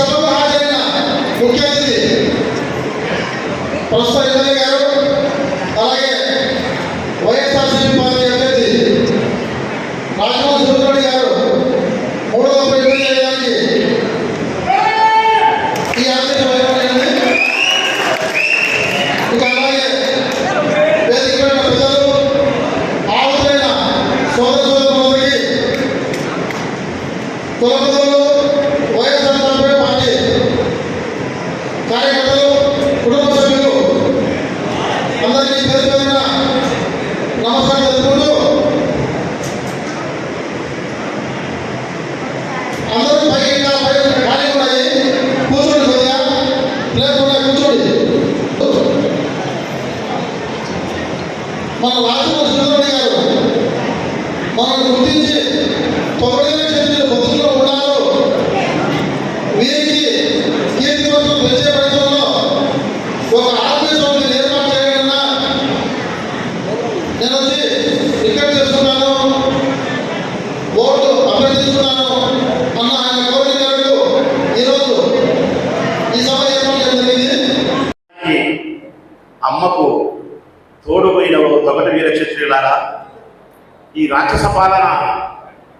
సభకు హాజరైన ముఖ్య అతిథి ప్రస్తుత ఎమ్మెల్యే గారు అలాగే వైఎస్ఆర్సీపీ పార్టీ అభ్యర్థి రాజమోహన్ సుబ్రహ్మణ్య గారు మూడవ ఎమ్మెల్యే గారికి ఈ ఆశీర్వాదం ఇవ్వబడింది. ఇంకా అలాగే వేదిక ప్రజలు పెద్దలు ఆవులైన సోదర సోదరులకి కులపతి వైఎస్ఆర్ కాంగ్రెస్ పార్టీ కార్యకర్తలు కుటుంబ సభ్యులు అందరికీ పేరు పేరున నమస్కారం తెలుపుకుంటూ అందరూ పైకి ఇంకా పై ఖాళీ ఉన్నాయి కూర్చోండి కొద్దిగా లేకుండా కూర్చోండి మన రాజమోహన్ సుబ్రహ్మణ్య గారు మనం గుర్తించి త్వరగా చెట్లు బతుకులో ఉన్నారు వీరికి కీర్తి కోసం పెంచే ప్రయత్నంలో ఒక ఆఫీస్ ఒకటి ఏర్పాటు చేయగలనా నేను వచ్చి రికార్డ్ చేస్తున్నాను ఓటు అభ్యర్థిస్తున్నాను అన్న ఆయన కోరిక మేరకు ఈరోజు ఈ సభ ఏర్పాటు చేయడం జరిగింది ఈ అమ్మకు తోడుపోయిన తొగటి వీర క్షత్రియులారా ఈ రాక్షస పాలన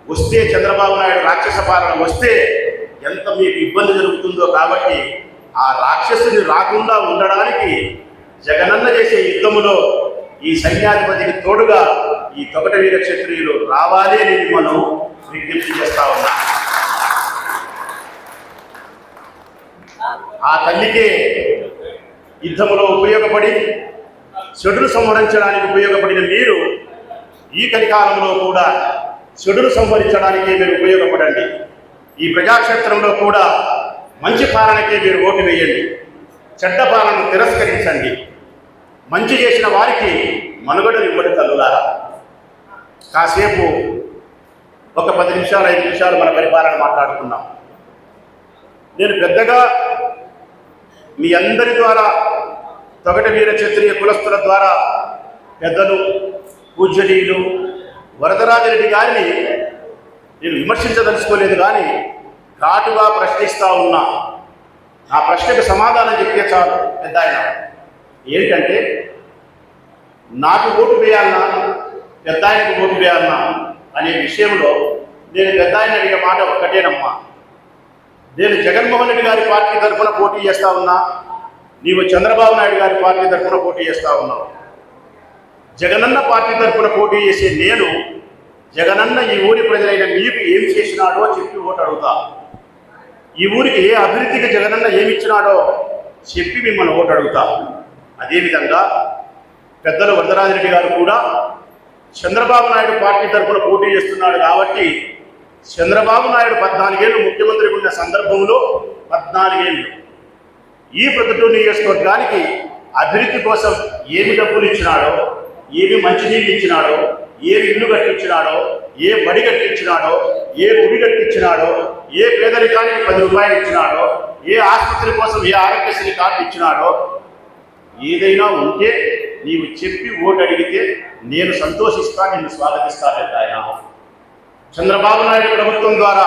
వస్తే చంద్రబాబు నాయుడు రాక్షస పాలన వస్తే ఎంత మీకు ఇబ్బంది జరుగుతుందో కాబట్టి ఆ రాక్షసుని రాకుండా ఉండడానికి జగనన్న చేసే యుద్ధములో ఈ సైన్యాధిపతికి తోడుగా ఈ తొకట వీర క్షత్రియులు రావాలి అని మనం విజ్ఞప్తి చేస్తా ఉన్నా. ఆ తల్లికే యుద్ధములో ఉపయోగపడి చెడును సంహరించడానికి ఉపయోగపడిన మీరు ఈ కలికాలంలో కూడా చెడును సంహరించడానికి మీరు ఉపయోగపడండి. ఈ ప్రజాక్షేత్రంలో కూడా మంచి పాలనకే మీరు ఓటు వేయండి. చెడ్డ పాలనను తిరస్కరించండి. మంచి చేసిన వారికి మనుగడను ఇవ్వడి తల్లులారా. కాసేపు ఒక పది నిమిషాలు ఐదు నిమిషాలు మన పరిపాలన మాట్లాడుకున్నాం నేను పెద్దగా మీ అందరి ద్వారా తొగట వీర క్షత్రియ కులస్తుల ద్వారా పెద్దలు పూజ్యనీయులు వరదరాజరెడ్డి గారిని నేను విమర్శించదలుచుకోలేదు కానీ ఘాటుగా ప్రశ్నిస్తూ ఉన్నా. నా ప్రశ్నకు సమాధానం చెప్తే చాలు పెద్ద ఆయన. ఏంటంటే నాకు ఓటు వేయాలన్నా పెద్ద ఆయనకు ఓటు వేయాలన్నా అనే విషయంలో నేను పెద్ద ఆయన అడిగే మాట ఒక్కటేనమ్మా. నేను జగన్మోహన్ రెడ్డి గారి పార్టీ తరఫున పోటీ చేస్తా ఉన్నా నీవు చంద్రబాబు నాయుడు గారి పార్టీ తరఫున పోటీ చేస్తా ఉన్నావు. జగనన్న పార్టీ తరఫున పోటీ చేసే నేను జగనన్న ఈ ఊరి ప్రజలైన మీకు ఏం చేసినాడో చెప్పి ఓటు అడుగుతా. ఈ ఊరికి ఏ అభివృద్ధికి జగనన్న ఏమి ఇచ్చినాడో చెప్పి మిమ్మల్ని ఓటు అడుగుతా. అదేవిధంగా పెద్దలు వరదరాజరెడ్డి గారు కూడా చంద్రబాబు నాయుడు పార్టీ తరఫున పోటీ చేస్తున్నాడు కాబట్టి చంద్రబాబు నాయుడు పద్నాలుగేళ్ళు ముఖ్యమంత్రి ఉన్న సందర్భంలో పద్నాలుగేళ్ళు. ఈ ప్రతిటూ నియోజకవర్గానికి అభివృద్ధి కోసం ఏమి డబ్బులు ఇచ్చినాడో ఏమి మంచినీళ్ళు ఇచ్చినాడో ఏ ఇల్లు కట్టించినాడో ఏ బడి కట్టించినాడో ఏ గుడి కట్టించినాడో ఏ పేదరికానికి పది రూపాయలు ఇచ్చినాడో ఏ ఆసుపత్రి కోసం ఏ ఆరోగ్యశ్రీ కార్డు ఇచ్చినాడో ఏదైనా ఉంటే నీవు చెప్పి ఓటు అడిగితే నేను సంతోషిస్తా నిన్ను స్వాగతిస్తా పెద్ద ఆయన. చంద్రబాబు నాయుడు ప్రభుత్వం ద్వారా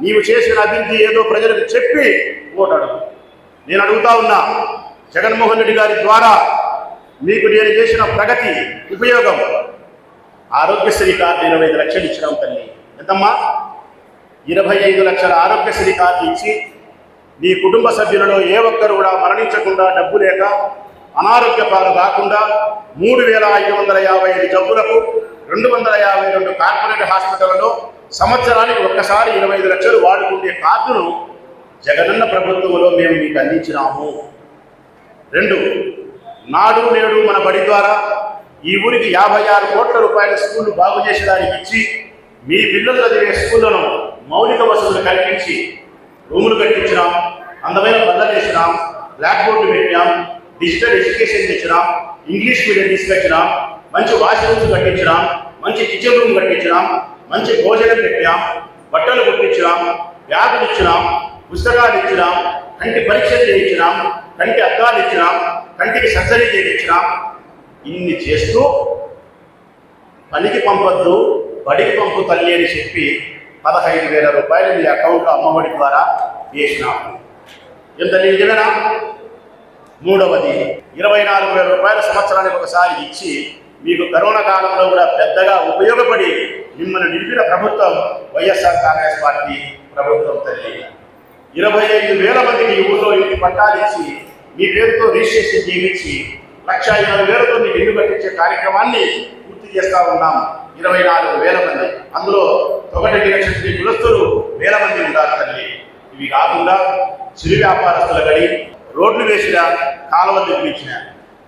నీవు చేసిన అభివృద్ధి ఏదో ప్రజలకు చెప్పి ఓటు అడుగు. నేను అడుగుతా ఉన్నా జగన్మోహన్ రెడ్డి గారి ద్వారా మీకు నేను చేసిన ప్రగతి ఉపయోగం. ఆరోగ్యశ్రీ కార్డు ఇరవై ఐదు లక్షలు ఇచ్చినాం తల్లి. ఎంతమ్మా? ఇరవై ఐదు లక్షల ఆరోగ్యశ్రీ కార్డు ఇచ్చి నీ కుటుంబ సభ్యులలో ఏ ఒక్కరు కూడా మరణించకుండా డబ్బు లేక అనారోగ్య పాలు కాకుండా మూడు వేల ఐదు వందల యాభై ఐదు జబ్బులకు రెండు వందల యాభై రెండు కార్పొరేట్ హాస్పిటల్లో సంవత్సరానికి ఒక్కసారి ఇరవై ఐదు లక్షలు వాడుకునే కార్డును జగనన్న ప్రభుత్వంలో మేము మీకు అందించినాము. రెండు నాడు నేడు మన బడి ద్వారా ఈ ఊరికి యాభై ఆరు కోట్ల రూపాయల స్కూళ్ళు బాగు చేసేదానికి ఇచ్చి మీ పిల్లలు చదివే స్కూళ్ళను మౌలిక వసతులు కల్పించి రూములు కట్టించినాం అందమైన బల్ల చేసినాం బ్లాక్ బోర్డు పెట్టినాం డిజిటల్ ఎడ్యుకేషన్ తెచ్చినాం ఇంగ్లీష్ మీడియం తీసుకొచ్చినాం మంచి వాష్రూమ్స్ కట్టించినాం మంచి కిచెన్ రూమ్ కట్టించినాం మంచి భోజనం పెట్టినాం బట్టలు కుట్టించినాం బ్యాగులు ఇచ్చినాం పుస్తకాలు ఇచ్చినాం కంటి పరీక్షలు చేయించినాం కంటి అద్దాలు ఇచ్చినాం కంటికి సర్జరీ చేయించినాం. ఇన్ని చేస్తూ పనికి పంపొద్దు బడికి పంపు తల్లి అని చెప్పి పదహైదు వేల రూపాయలు మీ అకౌంట్లో అమ్మఒడి ద్వారా వేసినాము. ఎంత నిజమేనా మూడవది ఇరవై నాలుగు వేల రూపాయల సంవత్సరానికి ఒకసారి ఇచ్చి మీకు కరోనా కాలంలో కూడా పెద్దగా ఉపయోగపడి మిమ్మల్ని నిలిపిన ప్రభుత్వం వైఎస్ఆర్ కాంగ్రెస్ పార్టీ ప్రభుత్వం తల్లి. ఇరవై ఐదు వేల మందికి ఈ ఊళ్ళో ఇంటి పట్టాలిచ్చి మీ పేరుతో రిజిస్ట్రేషన్ చేయించి లక్ష ఇరవై వేలతో మీకు ఇల్లు కట్టించే కార్యక్రమాన్ని పూర్తి చేస్తా ఉన్నాం. ఇరవై నాలుగు వేల మంది. అందులో ఒకటి లక్షల కులస్తులు వేల మంది ఉంటారు తల్లి. ఇవి కాకుండా చిరు వ్యాపారస్తుల గడి రోడ్లు వేసిన కాలువలు నిర్మించిన.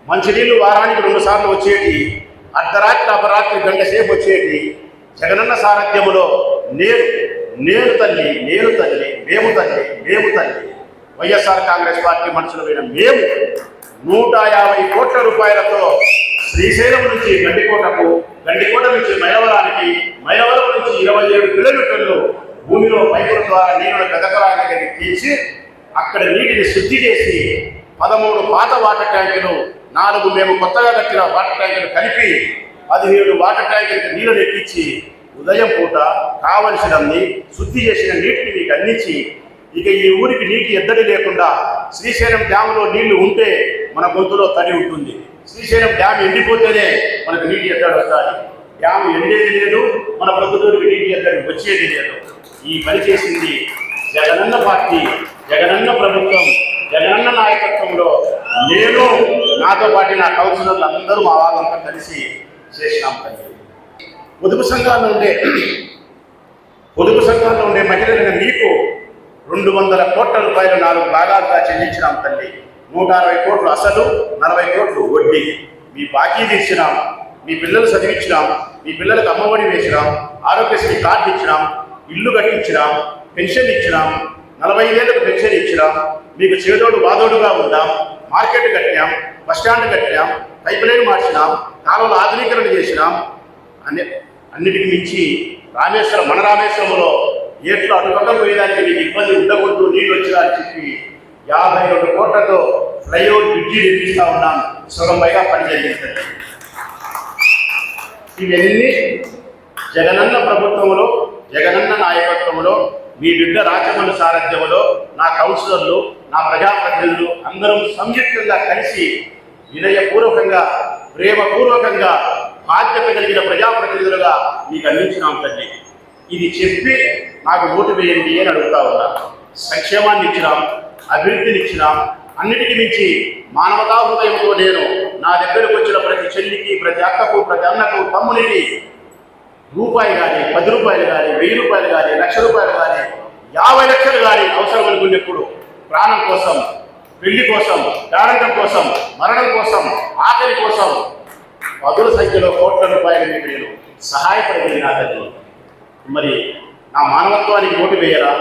మంచినీళ్ళు వారానికి రెండు సార్లు వచ్చేటి అర్ధరాత్రి అపరాత్రి గంట సేపు వచ్చేటి జగనన్న సారథ్యములో నేను నేను తల్లి నేను తల్లి మేము తల్లి మేము తల్లి. వైఎస్ఆర్ కాంగ్రెస్ పార్టీ మనుషులమైన మేము నూట యాభై కోట్ల రూపాయలతో శ్రీశైలం నుంచి గండికోటకు గండికోట నుంచి మైలవరానికి మైలవరం నుంచి ఇరవై ఏడు కిలోమీటర్లు భూమిలో పైపుల ద్వారా నీళ్ళను గదకరానికి తీసి అక్కడ నీటిని శుద్ధి చేసి పదమూడు పాత వాటర్ ట్యాంకులు నాలుగు మేము కొత్తగా కట్టిన వాటర్ ట్యాంకులు కలిపి పదిహేడు వాటర్ ట్యాంకులకు నీళ్ళు ఎక్కించి ఉదయం పూట కావలసినన్ని శుద్ధి చేసిన నీటిని మీకు అందించి ఇక ఈ ఊరికి నీటి ఎద్దడి లేకుండా శ్రీశైలం డ్యాములో నీళ్ళు ఉంటే మన గొంతులో తడి ఉంటుంది. శ్రీశైలం డ్యామ్ ఎండిపోతేనే మనకు నీటి ఎద్దడి వస్తుంది. డ్యామ్ ఎండేది లేదు మన ప్రభుత్వానికి నీటి ఎద్దడి వచ్చేది లేదు. ఈ పని చేసింది జగనన్న పార్టీ జగనన్న ప్రభుత్వం జగనన్న నాయకత్వంలో నేను నాతో పాటు నా కౌన్సిలర్లు అందరూ మా వాళ్ళంతా కలిసి చేసినాం పని. పొదుపు సంఘాల్లో ఉండే పొదుపు సంఘాల్లో ఉండే మహిళలైన మీకు రెండు వందల కోట్ల రూపాయలు నాలుగు భాగాలుగా చెల్లించినాం తల్లి. నూట అరవై కోట్లు అసలు నలభై కోట్లు వడ్డీ. మీ బాకీ తీర్చినాం మీ పిల్లలు చదివించినాం మీ పిల్లలకు అమ్మఒడి వేసినాం ఆరోగ్యశ్రీ కార్డు ఇచ్చినాం ఇల్లు కట్టించినాం పెన్షన్ ఇచ్చినాం నలభై ఐదేళ్ళకు పెన్షన్ ఇచ్చినాం మీకు చేదోడు బాదోడుగా ఉందాం మార్కెట్ కట్టినాం బస్టాండ్ కట్టినాం పైప్ లైన్ మార్చినాం కాలంలో ఆధునీకరణ చేసినాం అన్ని అన్నిటికి మించి రామేశ్వరం మన రామేశ్వరంలో ఏట్లో అనుకోకపోయేదానికి మీకు ఇబ్బంది ఉండకూడదు నీళ్ళు వచ్చినా అని చెప్పి యాభై రెండు కోట్లతో ఫ్లైఓవర్ బ్రిడ్జి నిర్మిస్తా ఉన్నాం సుగంపైగా పని జరిగింది. ఇవన్నీ జగనన్న ప్రభుత్వంలో జగనన్న నాయకత్వంలో మీ బిడ్డ రాజమల్లి సారథ్యంలో నా కౌన్సిలర్లు నా ప్రజాప్రతినిధులు అందరం సంయుక్తంగా కలిసి వినయపూర్వకంగా ప్రేమపూర్వకంగా బాధ్యత కలిగిన ప్రజాప్రతినిధులుగా మీకు అందించినాం తండ్రి ఇది చెప్పి నాకు ఓటు వేయండి అని అడుగుతా ఉన్నా. సంక్షేమాన్ని ఇచ్చినాం అభివృద్ధిని ఇచ్చినాం. అన్నిటికీ మించి మానవతా హృదయంతో నేను నా దగ్గరకు వచ్చిన ప్రతి చెల్లికి ప్రతి అక్కకు ప్రతి అన్నకు తమ్మునికి రూపాయి కానీ పది రూపాయలు కానీ వెయ్యి రూపాయలు కానీ లక్ష రూపాయలు కానీ యాభై లక్షలు కానీ అవసరం అనుకున్నప్పుడు ప్రాణం కోసం పెళ్ళి కోసం పేరంటం కోసం మరణం కోసం ఆకలి కోసం పదుల సంఖ్యలో కోట్ల రూపాయలు మీకు నేను సహాయపడగలిగిన తల్లి మరి నా మానవత్వానికి ఓటు వేయరా?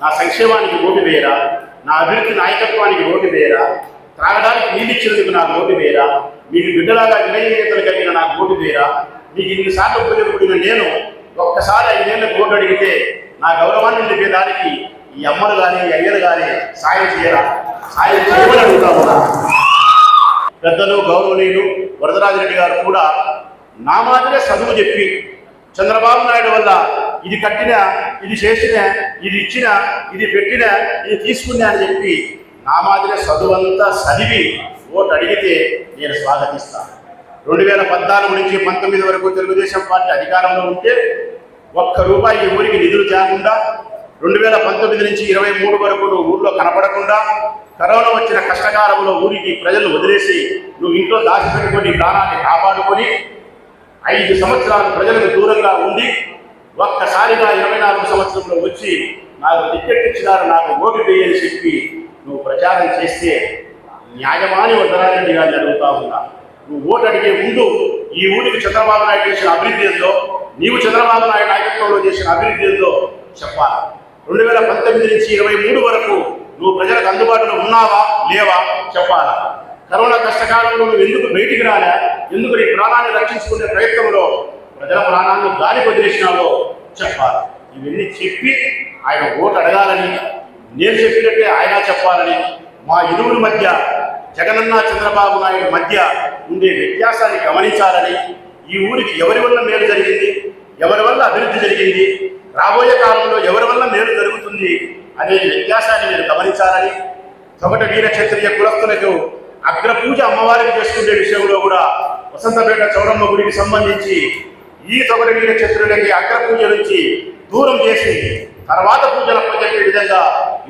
నా సంక్షేమానికి ఓటు వేయరా? నా అభివృద్ధి నాయకత్వానికి ఓటు వేయరా? త్రాగడానికి నీళ్ళిచ్చినందుకు నాకు ఓటు వేయరా? మీకు బిడ్డలాగా వినయనేతలు కలిగిన నాకు ఓటు వేయరా? మీకు ఇన్నిసార్లు ఉపయోగపడిన నేను ఒక్కసారి ఐదేళ్ళ ఓటు అడిగితే నా గౌరవాన్ని నిలిపేదానికి ఈ అమ్మలు కానీ ఈ అయ్యలు కానీ సాయం చేయరా? సాయం చేయమని అడుగుతా ఉన్నా. పెద్దలు గౌరవనీయులు వరదరాజరెడ్డి గారు కూడా నా మాదిరే చదువు చెప్పి చంద్రబాబు నాయుడు వల్ల ఇది కట్టిన ఇది చేసిన ఇది ఇచ్చిన ఇది పెట్టిన ఇది తీసుకున్నా అని చెప్పి నా మాదిరి చదువంతా చదివి ఓటు అడిగితే నేను స్వాగతిస్తాను. రెండు వేల పద్నాలుగు నుంచి పంతొమ్మిది వరకు తెలుగుదేశం పార్టీ అధికారంలో ఉంటే ఒక్క రూపాయి ఊరికి నిధులు తేకుండా రెండు వేల పంతొమ్మిది నుంచి ఇరవై మూడు వరకు నువ్వు ఊళ్ళో కనపడకుండా కరోనా వచ్చిన కష్టకాలంలో ఊరికి ప్రజలు వదిలేసి నువ్వు ఇంట్లో దాచిపెట్టుకొని ప్రాణాన్ని కాపాడుకొని ఐదు సంవత్సరాలు ప్రజలకు దూరంగా ఉండి ఒక్కసారిగా ఇరవై నాలుగు సంవత్సరంలో వచ్చి నాకు టికెట్ ఇచ్చినారు నాకు ఓటు వేయని చెప్పి నువ్వు ప్రచారం చేస్తే న్యాయమాని వద్దరాజరెడ్డి గారిని అడుగుతా ఉన్నా. నువ్వు ఓటు అడిగే ముందు ఈ ఊరికి చంద్రబాబు నాయుడు చేసిన అభివృద్ధి ఏందో నీవు చంద్రబాబు నాయుడు నాయకత్వంలో చేసిన అభివృద్ధి ఏందో చెప్పాలి? రెండు వేల పంతొమ్మిది నుంచి ఇరవై మూడు వరకు నువ్వు ప్రజలకు అందుబాటులో ఉన్నావా లేవా చెప్పాలా? కరోనా కష్టకాలంలో నువ్వు ఎందుకు బయటికి రాలే? ఎందుకు నీ ప్రాణాన్ని రక్షించుకునే ప్రయత్నంలో ప్రజల ప్రాణాలను గాలి వదిలేసినావో చెప్పాలి. ఇవన్నీ చెప్పి ఆయన ఓటు అడగాలని నేను చెప్పినట్టే ఆయన చెప్పాలని మా ఇరువురి మధ్య జగనన్న చంద్రబాబు నాయుడు మధ్య ఉండే వ్యత్యాసాన్ని గమనించాలని ఈ ఊరికి ఎవరి వల్ల మేలు జరిగింది ఎవరి వల్ల అభివృద్ధి జరిగింది రాబోయే కాలంలో ఎవరి వల్ల మేలు జరుగుతుంది అనే వ్యత్యాసాన్ని మీరు గమనించాలని తొగట వీర క్షత్రియ కులస్తులకు అగ్రపూజ అమ్మవారికి చేసుకునే విషయంలో కూడా వసంతపేట చౌడమ్మ గుడికి సంబంధించి ఈ తొగట వీర అగ్ర పూజ నుంచి దూరం చేసి తర్వాత పూజలు అప్పచెప్పే విధంగా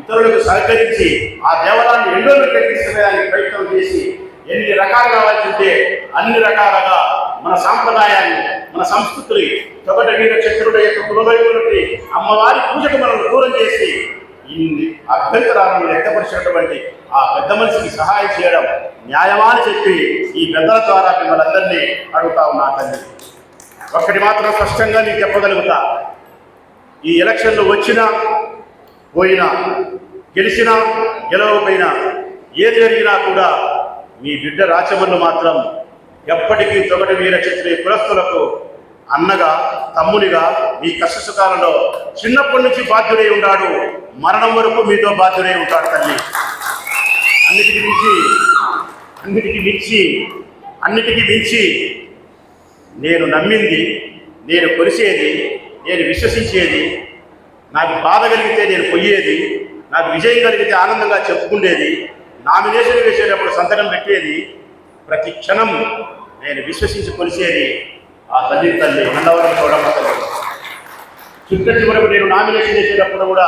ఇతరులకు సహకరించి ఆ దేవాలయాన్ని రెండో తీసుకునేదానికి ప్రయత్నం చేసి ఎన్ని రకాలుగా ఉంటే అన్ని రకాలుగా మన సాంప్రదాయాన్ని మన సంస్కృతిని తొగట వీర చక్రుడ యొక్క కులదైవటువంటి అమ్మవారి పూజకు మనల్ని దూరం చేసి ఈ అభ్యంతరాలను వ్యక్తపరిచినటువంటి ఆ పెద్ద మనిషికి సహాయం చేయడం న్యాయమా అని చెప్పి ఈ పెద్దల ద్వారా మిమ్మల్ని అందరినీ అడుగుతా ఉన్నా తల్లి ఒక్కటి మాత్రం స్పష్టంగా నీకు చెప్పగలుగుతా. ఈ ఎలక్షన్లు వచ్చినా పోయినా గెలిచినా గెలవకపోయినా ఏది జరిగినా కూడా మీ బిడ్డ రాచమల్లు మాత్రం ఎప్పటికీ తొగటి వీర క్షత్రియ కులస్తులకు అన్నగా తమ్మునిగా మీ కష్ట సుఖాలలో చిన్నప్పటి నుంచి బాధ్యుడై ఉన్నాడు మరణం వరకు మీతో బాధ్యుడై ఉంటాడు తల్లి. అన్నిటికీ మించి అన్నిటికీ మించి అన్నిటికీ మించి నేను నమ్మింది నేను కొలిసేది నేను విశ్వసించేది నాకు బాధ కలిగితే నేను పొయ్యేది నాకు విజయం కలిగితే ఆనందంగా చెప్పుకునేది నామినేషన్ వేసేటప్పుడు సంతకం పెట్టేది ప్రతి క్షణం నేను విశ్వసించి కొలిసేది. ఆ తల్లి తల్లి నందవరం చౌడమ్మ తల్లి చిట్ట చివరకు నేను నామినేషన్ చేసేటప్పుడు కూడా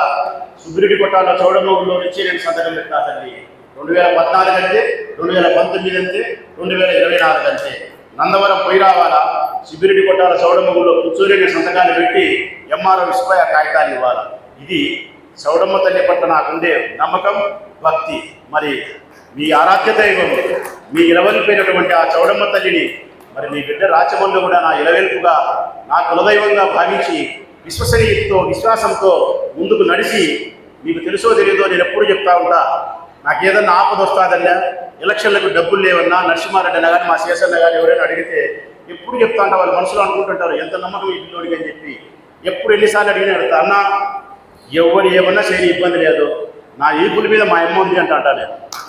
సుబ్బిరెడ్డి కొట్టాల చౌడమ్మ నుంచి నేను సంతకం పెట్టిన తల్లి. రెండు వేల పద్నాలుగు అంతే రెండు వేల పంతొమ్మిది అంతే రెండు వేల ఇరవై నాలుగు అంతే నందవరం పోయి రావాలా? సుబ్బిరెడ్డి కొట్టాల చౌడమ్మ కూర్చోలేని సంతకాన్ని పెట్టి ఎంఆర్ఓ ఇసుపై ఆ కాగితాన్ని ఇవ్వాలి? ఇది చౌడమ్మ తల్లి పట్ల నాకుండే నమ్మకం భక్తి. మరి మీ ఆరాధ్యత దైవం మీ ఇలవలిపోయినటువంటి ఆ చౌడమ్మ తల్లిని మరి మీ బిడ్డ రాచమల్లు కూడా నా ఇలవెల్పుగా నా కులదైవంగా భావించి విశ్వసనీయతతో విశ్వాసంతో ముందుకు నడిచి మీకు తెలుసో తెలియదో నేను ఎప్పుడు చెప్తా ఉంటా. నాకేదన్నా ఆపద వస్తుందన్నా ఎలక్షన్లకు డబ్బులు లేవన్నా నరసింహారెడ్డి అన్న కానీ మా శేషన్న కానీ ఎవరైనా అడిగితే ఎప్పుడు చెప్తా ఉంటా వాళ్ళ మనసులో అనుకుంటుంటారు ఎంత నమ్మకం ఈ పిల్లోడికి? అని చెప్పి. ఎప్పుడు ఎన్నిసార్లు అడిగినా అడుగుతా అన్నా ఎవరు ఏమన్నా చేయని ఇబ్బంది లేదు. నా ఈపుల మీద మా అమ్మ ఉంది అంట అంటా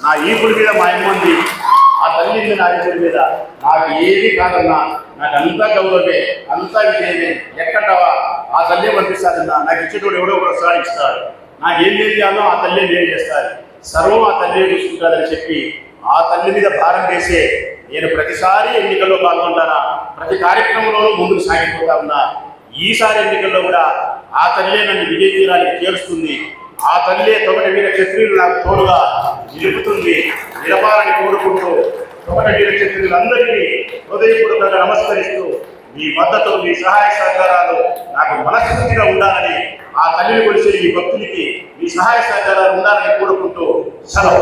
నా ఈపుల మీద మా అమ్మ ఉంది. ఆ తల్లి నా ఇద్దరి మీద నాకు ఏది కాదన్నా నాకు అంతా గౌరవమే అంతా విజయమే. ఎక్కడవా? ఆ తల్లి పంపిస్తాదన్నా నాకు ఇచ్చేటోడు ఎవడో ఒకడు ఇస్తారు ఇస్తాడు. నాకు ఏం చేయాలో ఆ తల్లి నేను చేస్తాను. సర్వం ఆ తల్లి చూసుకుంటారని చెప్పి ఆ తల్లి మీద భారం వేసే నేను ప్రతిసారి ఎన్నికల్లో పాల్గొంటానా? ప్రతి కార్యక్రమంలోనూ ముందుకు సాగిపోతా ఉన్నా. ఈసారి ఎన్నికల్లో కూడా ఆ తల్లే నన్ను విజయ తీరానికి చేరుస్తుంది. ఆ తల్లే తొగటి వీర క్షత్రియులు నాకు తోడుగా నిలుపుతుంది. నిలపాలని కోరుకుంటూ తొగటి వీర క్షత్రియులందరినీ హృదయపూర్వకంగా నమస్కరిస్తూ మీ మద్దతు మీ సహాయ సహకారాలు నాకు మనస్ఫూర్తిగా ఉండాలని ఆ తల్లిని కొలిసే ఈ భక్తునికి మీ సహాయ సహకారాలు ఉండాలని కోరుకుంటూ సెలవు.